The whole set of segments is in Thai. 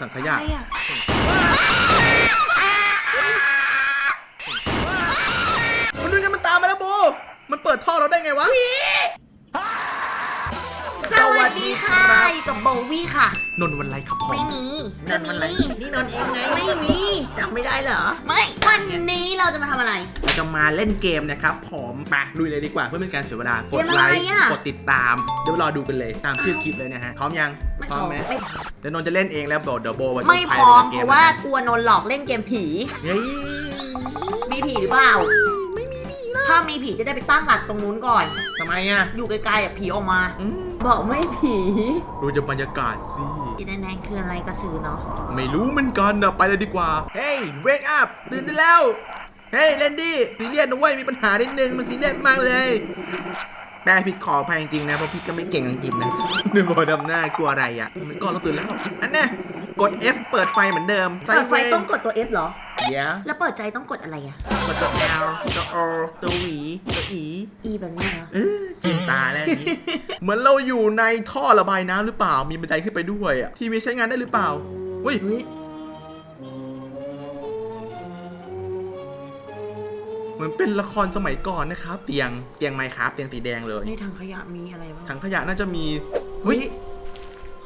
ถังขอะยะไรอะมันดูไงมันตามมาแล้วโบ มันเปิดท่อเราได้ไงวะ สวัสดีค่ะอยู่กับโบวี่ค่ะ นนท์วันไรครับผมไม่มีนั่นมันอะไรนี่นนท์เองไงไม่มี จำไม่ได้เหรอ ไม่วันนี้เราจะมาทำอะไรเราจะมาเล่นเกมนะครับผมมาลุยเลยดีกว่าเพื่อไม่เป็นการเสียเวลากเกดมอะไลไรค์อะ กดติดตาม เดี๋ยวรอดูกันเลยตามชื่อคลิปเลยนะฮะพร้อมยังไม่พร้อมไหมไม่เดี๋ยวนนท์จะเล่นเองแล้วบอกเดี๋ยวโบวันไม่พร้อมเพราะว่ากลัวนนหลอกเล่นเกมผี เฮ้ยมีผีหรือเปล่า ไม่มีผีนะถ้ามีผีจะได้ไปตั้งหลักตรงนู้นก่อน ทำไมอะอยู่ไกลๆอะผีออกมา อืม บอกไม่ผีดูจะบรรยากาศสิอีแดงๆคืออะไรกระสือเนาะไม่รู้เหมือนกันนะไปเลยดีกว่า เฮ้ย wake up ตื่นได้แล้ว เฮ้ยเลนดี้ซีเรียสนะเว้ยมีปัญหานิดนึงมันซีเรียสมากเลยแปลผิดขออภัยจริงๆนะเพราะพี่ก็ไม่เก่งอังกฤษนะนึกว่าดำหน้ากลัวอะไรอะมันก็เราตื่นแล้วอันน่ะ กด F เปิดไฟเหมือนเดิมเปิดไฟต้องกดตัว F เหรอ เดี๋ยวแล้วเปิดใจต้องกดอะไรอะ กดตัว L ตัว O ตัว V ตัว E E แบบนี้เหรอ เออจิ้มตาแล้วอย่างนี้ เหมือนเราอยู่ในท่อระบายน้ำหรือเปล่า มีบันไดขึ้นไปด้วยอะ ทีวีใช้งานได้หรือเปล่าเฮ้ยเฮ้ยเหมือนเป็นละครสมัยก่อนนะครับ เตียง เตียงไม้ครับ เตียงสีแดงเลย ในถังขยะมีอะไรบ้างถังขยะน่าจะมีเฮ้ย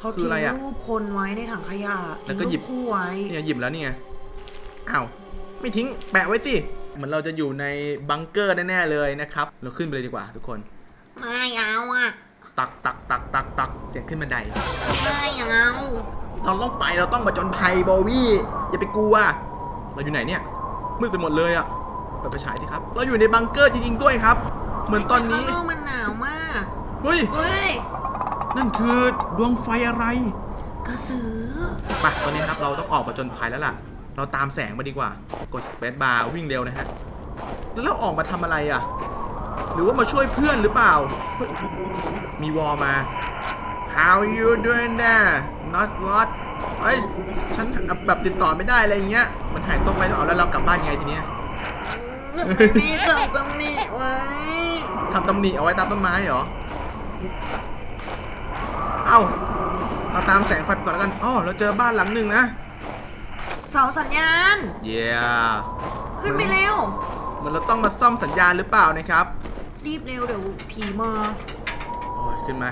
เขาคือทิ้งอะไรอะรูปคนไว้ในถังขยะแล้วก็หยิบทิ้งรูปคู่ไว้ เนี่ยหยิบแล้วนี่ไง อ้าว ไม่ทิ้ง แปะไว้สิ เหมือนเราจะอยู่ในบังเกอร์แน่ๆเลยนะครับ เราขึ้นไปเลยดีกว่าทุกคน ไม่เอาอะ ตักตักตักตักตักเสียงขึ้นบันได ไม่เอาเราต้องไปเราต้องมาจนภัยโบวี่อย่าไปกลัว เราอยู่ไหนเนี่ยมืดไปหมดเลยอะเปิดไฟฉายสิครับ เราอยู่ในบังเกอร์จริงๆด้วยครับ เหมือนตอนนี้แต่ข้างนอกมันหนาวมาก เฮ้ย เฮ้ย นั่นคือดวงไฟอะไรกระสือไปตอนนี้ครับเราต้องออกมาจนภัยแล้วล่ะ เราตามแสงมาดีกว่า กด space bar วิ่งเร็วนะฮะ แล้วเราออกมาทำอะไรอะ หรือว่ามาช่วยเพื่อนหรือเปล่าเฮ้ยมีวอลมา How you doing there not lot เฮ้ย ฉันแบบติดต่อไม่ได้อะไรอย่างเงี้ย มันหายตัวไปแล้วเอาแล้วเรากลับบ้านไงทีเนี้ยมีตกตรงนี้ไว้ทำตำหนิเอาไว้ตามต้นไม้เหรอ เอ้าเราตามแสงไฟไปก่อนแล้วกันอ๋อเราเจอบ้านหลังหนึ่งนะเสาสัญญาณ เย้ขึ้นไปเร็วเหมือนเราต้องมาซ่อมสัญญาณหรือเปล่านะครับ รีบเร็วเดี๋ยวผีมาโอ้ยขึ้นมา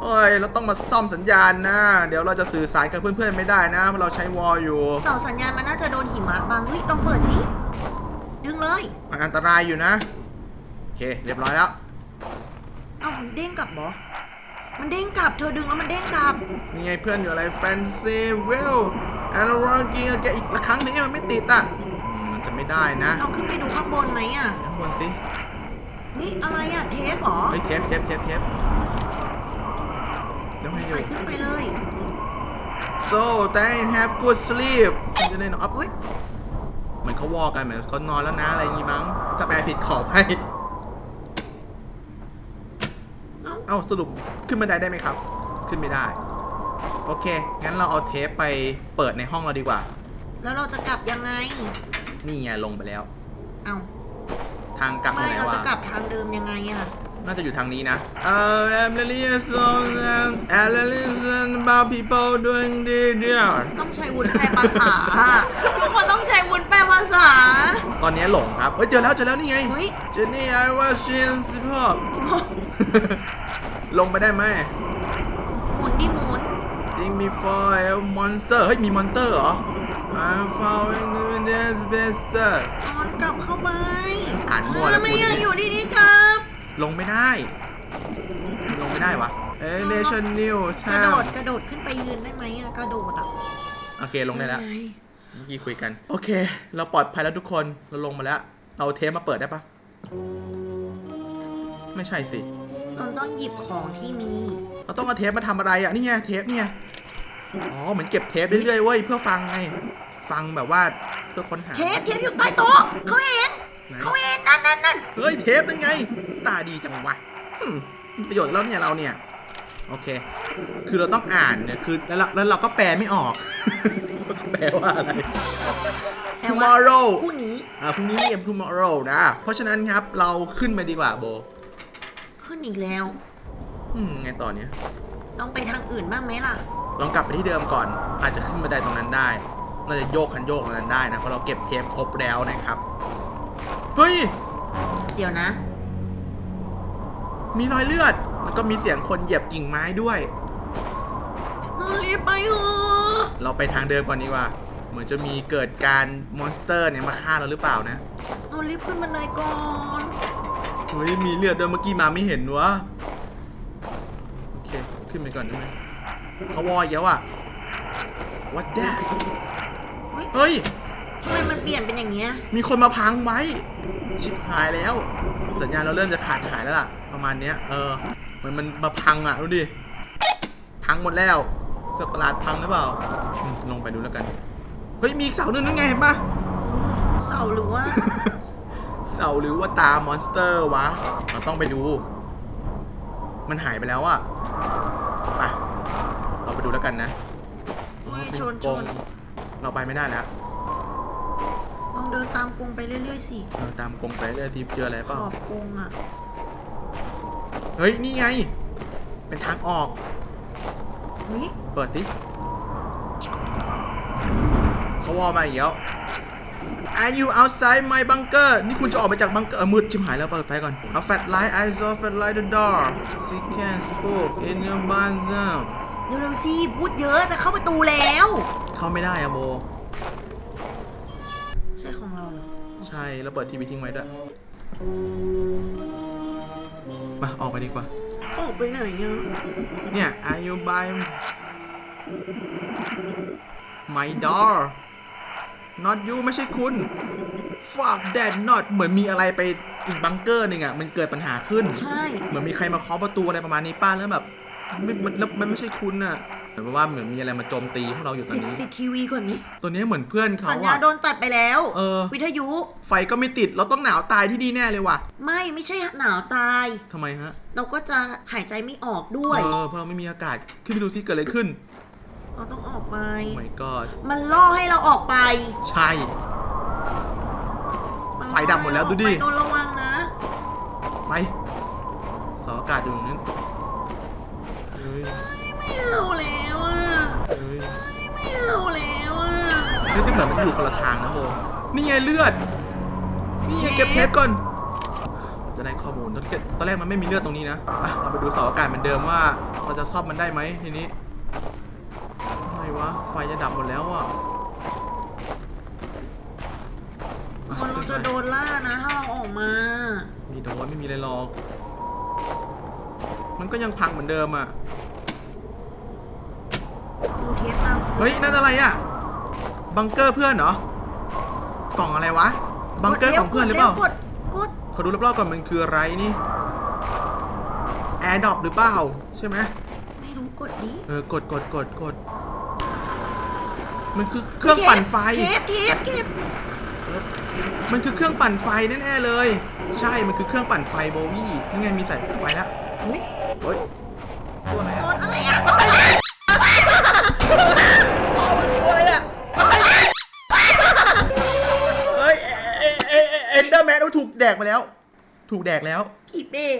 โอ้ยเราต้องมาซ่อมสัญญาณนะ เดี๋ยวเราจะสื่อสารกับเพื่อนๆไม่ได้นะเพราะเราใช้วอลอยู่เสาสัญญาณมันน่าจะโดนหิมะบางเฮ้ยลองเปิดสิดึงเลยมันอันตรายอยู่นะโอเคเรียบร้อยแล้วเอ้ามันเด้งกลับเหรอ มันเด้งกลับ เธอดึงแล้วมันเด้งกลับ นี่ไงเพื่อนอยู่อะไร Fancy Well and working แกอีกละครั้งหนึงมันไม่ติดอะอืมมันจะไม่ได้นะลองขึ้นไปดูข้างบนไหมอะข้างบนสิเฮ้ยอะไรอะเทปเหรอเฮ้ยเทปเทปเทปเทปแล้วไงอไต่ยู่ ขึ้นไปเลย so they have good sleep ฉันจะได้นอนอัพอุ้ยเหมือนเขาวอกันเหมือนเขานอนแล้วนะอะไรอย่างงี้มั้ง ถ้าแปลผิดขอให้ เอ้าเอ้าสรุปขึ้นบันไดได้ไหมครับ ขึ้นไม่ได้ โอเค งั้นเราเอาเทปไปเปิดในห้องเราดีกว่า แล้วเราจะกลับยังไง นี่ไงลงไปแล้ว เอ้าทางกลับไม่ที่ไหนเราจะวะกลับทางเดิมยังไงอะน่าจะอยู่ทางนี้นะ Uh, I'm really so and listen about people doing the deal ต้องใช้วุ้นแปลภาษา ทุกคนต้องใช้วุ้นแปลภาษา ตอนนี้หลงครับ เฮ้ยเจอแล้วเจอแล้วนี่ไง เฮ้ย เจนนี่ I was in s p o r ลงไปได้ไหมหมุนดิหมุน Think before a monster เฮ้ยมีมอนเตอร์เหรอ I'm following the best นอนกลับเข้าไปอ่านมั่วแล้วไม่พูดอยากดิอยู่ดีๆครับ ลงไม่ได้ ลงไม่ได้วะเอ้ย Nation New กระใช่โดดกระโดดขึ้นไปยืนได้ไหมอะกระโดดอะโอเค ลงได้แล้วไงเมื่อกี้คุยกัน โอเค เราปลอดภัยแล้วทุกคนเราลงมาแล้ว เราเอาเทปมาเปิดได้ปะไม่ใช่สิ นนต้องหยิบของที่มี เราต้องเอาเทปมาทำอะไรอะนี่ไงเทปเนี่ยอ๋อเหมือนเก็บเทปเรื่อยๆเว้ยเพื่อฟังไง ฟังแบบว่าเพื่อค้นหา เทปเทปอยู่ใต้โต๊ะเขาเห็นไหน เขาเห็นนั่นนั่นนั่นเฮ้ยเทปยังไง ตาดีจังวะหึ่มมีประโยชน์แล้วเนี่ยเราเนี่ย โอเค คือเราต้องอ่านเนี่ยคือแล้วเราแล้วเราก็แปลไม่ออกว่าเขาแปลว่าอะไรแต่ว่า tomorrow คู่นี้ อ่าพรุ่งนี้เอ็ม tomorrow นะ เพราะฉะนั้นครับเราขึ้นไปดีกว่าโบ ขึ้นอีกแล้ว อืมไงต่อเนี่ยต้องไปทางอื่นบ้างไหมล่ะ ลองกลับไปที่เดิมก่อน อาจจะขึ้นบันไดตรงนั้นได้น่าจะโยกคันโยกตรงนั้นได้นะเพราะเราเก็บเทปครบแล้วนะครับ เฮ้ย เดี๋ยวนะ มีรอยเลือด แล้วก็มีเสียงคนเหยียบกิ่งไม้ด้วยนอนรีบไปเถอะเราไปทางเดิมก่อนดีกว่า เหมือนจะมีเกิดการมอนสเตอร์เนี่ยมาฆ่าเราหรือเปล่านะนอนรีบขึ้นบันไดก่อนเฮ้ยมีเลือดด้วยเมื่อกี้มาไม่เห็นวะโอเคขึ้นไปก่อนได้ไหมเขาวอยเยอะอะ what that เฮ้ยเฮ้ยทำไมมันเปลี่ยนเป็นอย่างเงี้ย มีคนมาพังไว้ ชิบหายแล้ว สัญญาณเราเริ่มจะขาดหายแล้วล่ะ ประมาณเนี้ย เออเหมือนมันมาพังอะดูดิ พังหมดแล้วสัตว์ประหลาดพังหรือเปล่าอืมลงไปดูแล้วกัน เฮ้ย มีอีกเสาหนึ่งนั่นไงเห็นปะเออเสาหรือว่า เสาหรือว่าตามอนสเตอร์วะ เราต้องไปดู มันหายไปแล้วอะไปเราไปดูแล้วกันนะเฮ้ยชนกชรงนเราไปไม่ได้แล้วลองเดินตามกรงไปเรื่อยๆสิเออตามกรงไปเรื่อยทีเจออะไรขเปล่าอบกรงอะเฮ้ย นี่ไง เป็นทางออก เฮ้ยเปิดสิเขาวอลมาอีกแล้ว Are you outside my bunker นี่คุณจะออกไปจากบังเกอร์เออมืดชิบหายแล้วเปิดไฟก่อน A fat light I saw fat light the door She can spoke in your bunker เร็วๆสิพูดเยอะจะเข้าประตูแล้ว เข้าไม่ได้อะโบ ใช่ของเราเหรอ ใช่แล้วเปิดทีวีทิ้งไว้ด้วยมาออกไปดีกว่า ออกไปไหนอะเนี่ย Are you by my door not you ไม่ใช่คุณ fuck that not เหมือนมีอะไรไปอีกบังเกอร์หนึ่งอะมันเกิดปัญหาขึ้น ใช่ เหมือนมีใครมาเคาะประตูอะไรประมาณนี้ป้าแล้วแบบไม่มันแล้วมันไม่ใช่คุณอะเหมือนว่าเหมือนมีอะไรมาโจมตีพวกเราอยู่ตอนปิดนี้ ปิดทีวีก่อนนี้ตัวนี้เหมือนเพื่อนเขาสัญญาอะณโดนตัดไปแล้ว เออ วิทยุ ไฟก็ไม่ติด เราต้องหนาวตายที่นี่แน่เลยว่ะไม่ไม่ใช่หนาวตาย ทำไมฮะ เราก็จะหายใจไม่ออกด้วย เออเพราะเราไม่มีอากาศ ขึ้นไปดูซิเกิดอะไรขึ้น ไปโอ้ my god มันล่อให้เราออกไปใช่มันไฟดับหมดแล้วดูดิไปโนนระวังนะ ไปเสาอากาศอยู่ตรงนั้นเฮ้ยไม่เอาแล้วอะ เฮ้ยไม่เอาแล้วอะนี่ที่เหมือนมันอยู่คนละทางนะโบนี่ไงเลือด นี่ไงเก็บเทปก่อนเราจะได้ข้อมูลตอนแรกตอนแรกมันไม่มีเลือดตรงนี้นะอะเราไปดูเสาอากาศเหมือนเดิมว่า เราจะซ่อมมันได้ไหมทีนี้อะไร วะ ไฟจะดับหมดแล้วอะอะคนเราจะโดนล่านะ ถ้าเราออกมา มีโดนไม่มีอะไรหรอก มันก็ยังพังเหมือนเดิมอะ ดูเทปตามเฮ้ย นั่นอะไรอะ บังเกอร์เพื่อนเหรอ กล่องอะไรวะ บังเกอร์ของเพื่อนหรือเปล่า กดกดขอดูรอบๆก่อนมันคืออะไรนี่ แอร์ดรอปหรือเปล่า ใช่ไหมไม่รู้กดดิ เออกดกดกดกด มันคือเครื่องปั่นไฟเทปเทปเทปมันคือเครื่องปั่นไฟแน่ๆเลย ใช่ มันคือเครื่องปั่นไฟโบวี่นี่ไงมีสายไฟแล้วเฮ้ยเฮ้ยตัวอะไรโดอะนอะไรอะอ๋อมันตัวอะไรอะเฮ้ยเอเอเอเอ็นเดอร์แมนถูกแดกไปแล้ว ถูกแดกแล้วผีเบส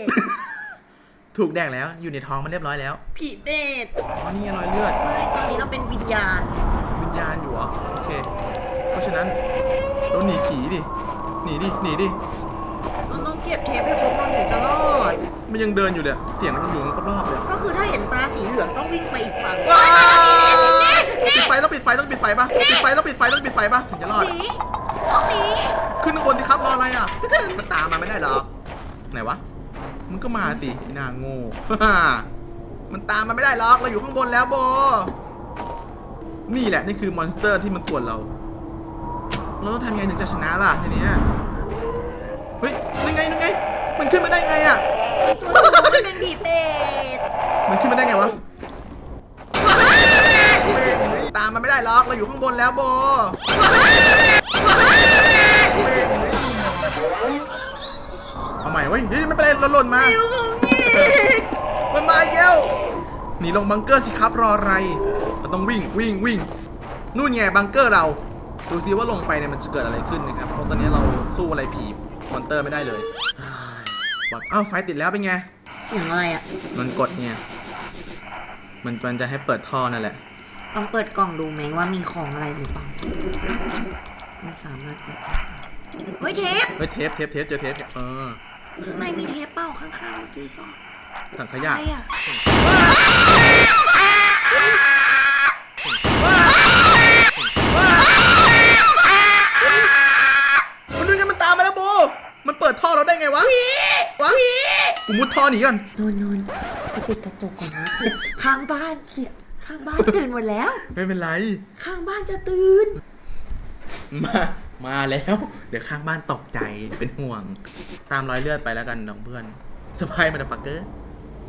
ถูกแดกแล้วอยู่ในท้องมันเรียบร้อยแล้วผีเบสอ๋อนี่ไงรอยเลือดไม่ตอนนี้เราเป็นวิญญาณวิ ญญาณอยู่เหรอโอเค เพราะฉะนั้นเราหนีผีดิหนีดิหนีดิเราต้องเก็บเทปให้ครบเราถึงจะรอด มันยังเดินอยู่เลยเสียงมันยังอยู่รอบๆเลยก็คือถ้าเห็นตาสีเหลืองต้องวิ่งไปอีกฝั่งว้านี่ปินี่ดไฟต้องปิดไฟต้องปิดไฟปะปิดไฟต้องปิดไฟต้องปิดไฟปะถึงจะรอดหนีต้องหนีขึ้นข้างบนสิครับรออะไรอะมันตามมาไม่ได้หรอกไหนวะมันก็มาสิไอ้หนาโง่มันตามมาไม่ได้หรอกเราอยู่ข้างบนแล้วโบ นี่แหละนี่คือมอนสเตอร์ที่มันกวนเรา เราต้องทำยังไงถึงจะชนะล่ะทีเนี้ยเฮ้ยยังไงยังไง มันขึ้นมาได้ไงอะตัวสูงมันเป็นผีเบสมันขึ้นมาได้ไงวะตามมาไม่ได้หรอกเราอยู่ข้างบนแล้วโบเอาใหม่เว้ยเฮ้ยไม่เป็นไรเราหล่นมาเร็วของนี่มันมาอีกแล้วหนีลงบังเกอร์สิครับรออะไร เราต้องวิ่งวิ่งวิ่งนู่นไงบังเกอร์เราดูซิว่าลงไปเนี่ยมันจะเกิดอะไรขึ้นนะครับเพราะตอนนี้เราสู้อะไรผีมอนเตอร์ไม่ได้เลยบอกอ้าวไฟติดแล้วเป็นไงเสียงอะไรอะ มันกดเนี่ยมันมันจะให้เปิดท่อนั่นแหละ ลองเปิดกล่องดูไหมว่ามีของอะไรหรือเปล่าไม่สามารถเปิดได้เฮ้ยเทปเฮ้ยเทปเทปเทปเจอเทปเนี่ยเออข้างในมีเทปเป้าข้างๆเมื่อกี้ซอกถังขอะไรยะอะ ปิดท่อเราได้ไงวะวะกูมุดท่อหนีก่อนนอนนอนไปปิดกระจกก่อนนะข้างบ้านเสียข้างบ้านตื่นหมดแล้ว ไม่เป็นไร ข้างบ้านจะตื่น มา มาแล้ว เดี๋ยวข้างบ้านตกใจเป็นห่วง ตามรอยเลือดไปแล้วกันน้องเพื่อนสบายมาดฟักเกอร์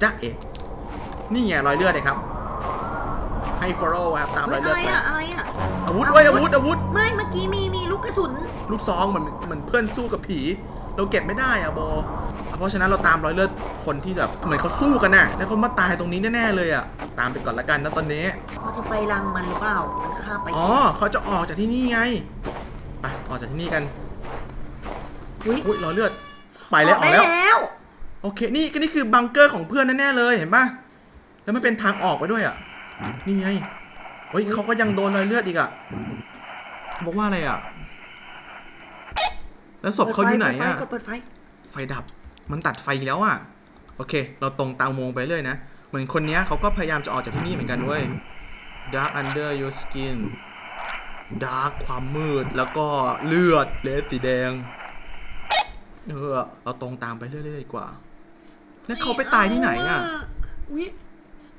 จ้าเอ๋นี่ไงรอยเลือดเลยครับ ให้ follow ครับตามรเฮ้อยยเลือะอดไรไปอะอะไรอะอาวุธเว้ยอาวุธอาวุธ ไม่เมื่อกี้มีมีลูกกระสุน ลูกซองเหมือนเหมือนเพื่อนสู้กับผี เราเก็บไม่ได้อะโบ เพราะฉะนั้นเราตามรอยเลือดคนที่แบบเหมือนเขาสู้กันน่ะ แล้วเขามาตายตรงนี้แน่ๆเลยอะตามไปก่อนละกันนะตอนนี้ เราจะไปรังมันหรือเปล่า มันฆ่าไปอ๋อเขาจะออกจากที่นี่ไง ไปออกจากที่นี่กัน อุ๊ยอุ้ยรอยเลือด ไปแล้วออกได้แล้วแล้ว โอเค นี่ก็นี่คือบังเกอร์ของเพื่อนแน่ๆเลยเห็นปะแล้วมันเป็นทางออกไปด้วยอะ นี่ไงเฮ้ยเขาก็ยังโดนรอยเลือดอีกอะเขาบอกว่าอะไรอะ แล้วศพเขาอยู่ไหนอะกดเปิดไฟ ไฟดับ มันตัดไฟแล้วอะโอเค เราตรงตามวงไปเรื่อยนะ เหมือนคนเนี้ยเขาก็พยายามจะออกจากที่นี่เหมือนกันเว้ย dark under your skin dark ความมืด แล้วก็เลือดเลสสีแดง เออ เราตรงตามไปเรื่อยๆดีกว่า แล้วเขาไปตายที่ไหนอะอุ้ย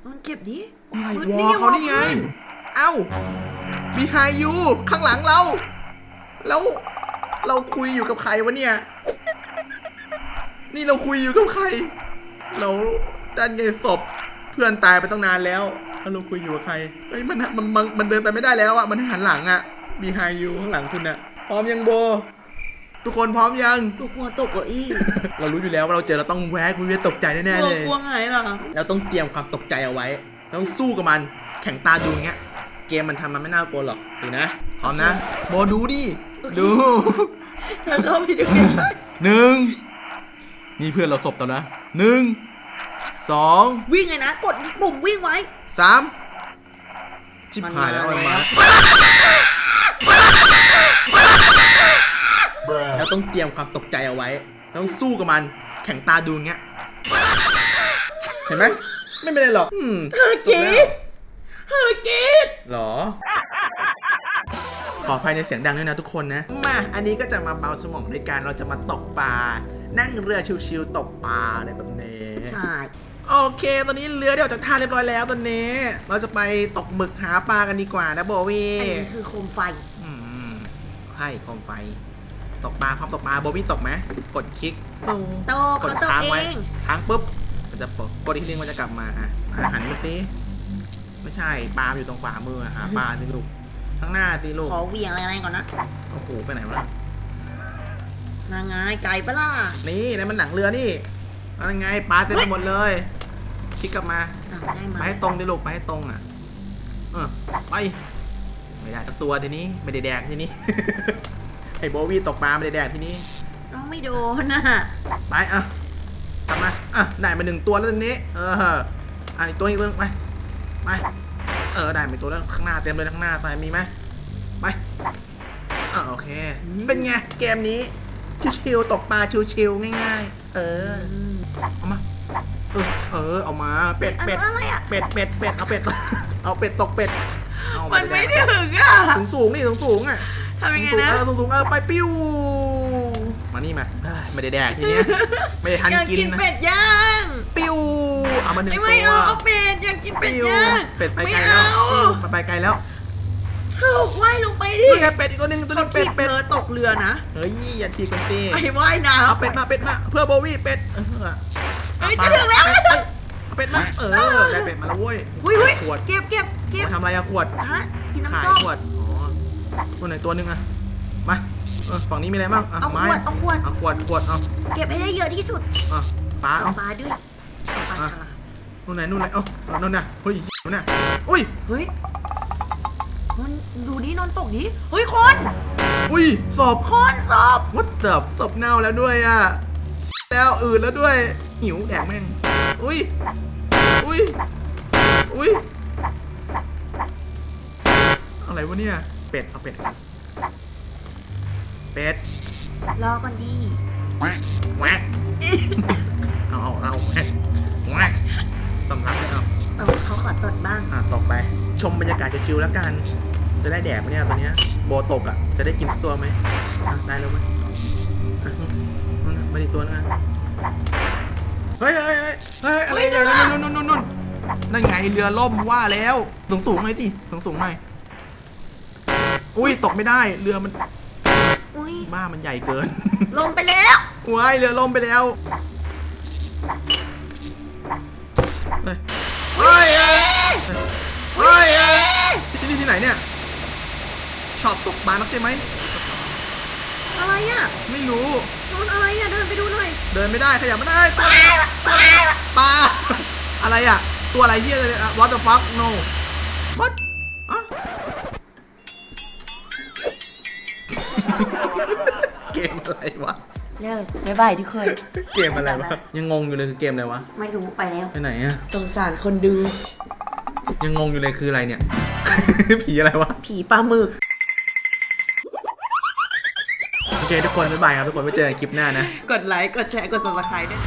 นอนเก็บดินี่ไงฮ้วอลเขานี่ไง เอ้า behind you ข้างหลังเรา แล้ว เราคุยอยู่กับใครวะเนี่ย นี่เราคุยอยู่กับใคร เราด้านไงศพเพื่อนตายไปตั้งนานแล้วแล้วเราคุยอยู่กับใคร เฮ้ยมันมันมันมันเดินไปไม่ได้แล้วอะมันให้หันหลังอะ behind you ข้างหลังคุณอะพร้อมยังโบ ทุกคนพร้อมยังตัวหัวตกเก้าอี้เรารู้อยู่แล้วว่าเราเจอเราต้องแวกวิวตกใจแน่ๆเลย กลัวไงล่ะเราต้องเตรียมความตกใจเอาไว้เราต้องสู้กับมัน แข่งตาดูอย่างเงี้ย เกมมันทำมันไม่น่ากลัวหรอก ดูนะ พร้อมนะ โบดูดิ ดูเธอเข้าไปดูหนึ่งนี่เพื่อนเราศพต่อนะหนึ่งสองวิ่งเลยนะ กดปุ่มวิ่งไว้สามชิบหายแล้วมันมันมามาแล้วเราต้องเตรียมความตกใจเอาไว้เราต้องสู้กับมัน แข่งตาดูอย่างเงี้ย เห็นไหม ไม่เป็นไรหรอกอืมเธอกรีดเธอกรีดหรอข ออภัยในเสียงดังด้วยนะทุกคนนะ มา อันนี้ก็จะมาเบาสมองด้วยการเราจะมาตกปลา นั่งเรือชิวๆตกปลาอะไรแบบนี้ใช่โอเค ตอนนี้เรือได้ออกจากท่าเรียบร้อยแล้วตอนนี้ เราจะไปตกหมึกหาปลากันดีกว่านะโบวี่อันนี้คือโคมไฟ อืมใช่โคมไฟ ตกปลาพร้อมตกปลาโบวี่ตกไหมกดคลิกตรงโตกเขาดตกค้างเอไว้งค้างปุ๊บ มันจะปลดกดอีกทีนึงมันจะกลับมาอะอะหันมาสิไม่ใช่ปลาอยู่ตรงขวามืออะหาปลาสิลูก ข้างหน้าสิลูกขอเหวี่ยงอะไรๆก่อนนะโอ้โหไปไหนวะนางไงไก่ปะล่ะนี่นั่นมันหนังเรือนี่นั่นไงปลาเต็มไปหมดเลยคลิกกลับมาอะได้มาไปให้ตรงดิลูกไปให้ตรงอะเออไปไม่ได้สักตัวทีนี้ไม่ได้แดกทีนี้ ไอ้โบวี่ตกปลาไม่ได้แดกทีนี้น้องไม่โดนน่ะไปอะทำมาอะได้มาหนึ่งตัวแล้วทีนี้ เอออะอีกตัวนี้ตัวนึงไปไป เออได้มาอีกตัวแล้วข้างหน้าเต็มเลยข้างหน้าใส่มีไหมไปอะโอเค เป็นไงเกมนี้ชิวๆตกปลาชิวๆง่ายๆ เออเอามาเออเออเอามาเป็ดอันเป็ดนั้นอะไรอะเป็ดเป็ดเป็ดเอาเป็ดเอาเป็ดตกเป็ดเอามันไม่แดกถึงอะสูงสูงๆนี่สูงสูงๆอะทำยังไงสูงๆนะเออสูงสูงๆเออไปปิ้วมานี่มาเอ้ยไม่ได้แดกทีเนี้ยไม่ได้ทันอยากกินกินนะเป็ดย่างปิ้ วเอามาหนึ่งไม่ตัวไม่เอาเอาเป็ดอยากกินเป็ดปิ้วย่างเป็ดไปไม่ไกลแล้วเอาปิ้วไปไปไกลแล้วเธอว่ายลงไปดินี่ไงเป็ดอีกตัวหนึ่งตัวหนึเขางถีเป็ดบเป็ดเธอตกเรือนะเฮ้ยอย่าทีกันสิไปว่ายน้ำเอาเป็ดมาเป็ดมาเพื่อโบวี่เป็ดเออเฮ้ยเอาจะถึงแล้วเป็ดเอ้ยเอาเป็ดมาเออได้เป็ดมาแล้วเว้ยหุ้ยหุ้ยขวดเก็บเก็บเก็บมาทำอะไรอะขวดฮะกินขายน้ำส้มขวดอ๋อตัวไหนตัวหนึงอะมาเออฝั่งนี้มีอะไรบ้างอะเอาขไม้วดเอาขวดเอาขวดขวดเอาเก็บให้ได้เยอะที่สุดอะปลาเอาเอาปลาด้วยเอาปลาฉลาม นู่นไหนนู่นไหนเอ้านู่นน่ะเฮ้ยนู่นน่ะอุ้ยเฮ้ยนนดูนี่นนตกดิเฮ้ยคนอุ้ยศพคนศพวัดเติบศพเน่าแล้วด้วยอะแล้วอืดแล้วด้วยหิวแดกแม่งอุ้ยอุ้ยอุ้ยอะไรวะเนี่ยเป็ดเอาเป็ดเป็ดรอก่อนดีแวกแวกเอาเอาเอาแวกแวก สำลักไม่เอาเออเขาขอตดบ้าง อะตกไป ชมบรรยากาศชิวๆแล้วกัน จะได้แดกไหมเนี่ยตอนเนี้ยโบตกอะ จะได้กินทุกตัวไหมอะได้แล้วไหมอะนู่นน่ะไม่ได้ตัวนึงอะเฮ้ยเฮ้ยเฮ้ยเฮ้ยอะไรเนี่ยนู่นนู่นนู่นนู่นนั่นไงเรือล่มว่าแล้วสูงสูงๆหน่อยสิสูงสูงๆหน่อยอุ้ยตกไม่ได้เรือมันอุ้ยบ้ามันใหญ่เกิน ลงไปแล้ว ว้ายเรือล่มไปแล้ว ที่นี่ที่ไหนเนี่ยช็อปตกปลานักใช่ไหมอะไรอะไม่รู้โดนอะไรอะเดินไปดูหน่อยเดินไม่ได้ขยับไม่ได้ตัวอะไรตัวอะไรปลาอะไรอะตัวอะไรเฮียเลยอะ what the fuck no what อะเกมอะไรวะเลิกบ๊ายบายทุกคนเกมอะไรวะยังงงอยู่เลยคือเกมอะไรวะไม่รู้ไปแล้วไปไหนอะสงสารคนดู ยังงงอยู่เลยคืออะไรเนี่ย ผีอะไรวะ ผีปลาหมึก โอเคทุกคนบ๊ายบายครับทุกคนไว้เจอกันคลิปหน้านะ กดไลค์ กดแชร์ กด subscribe ด้วย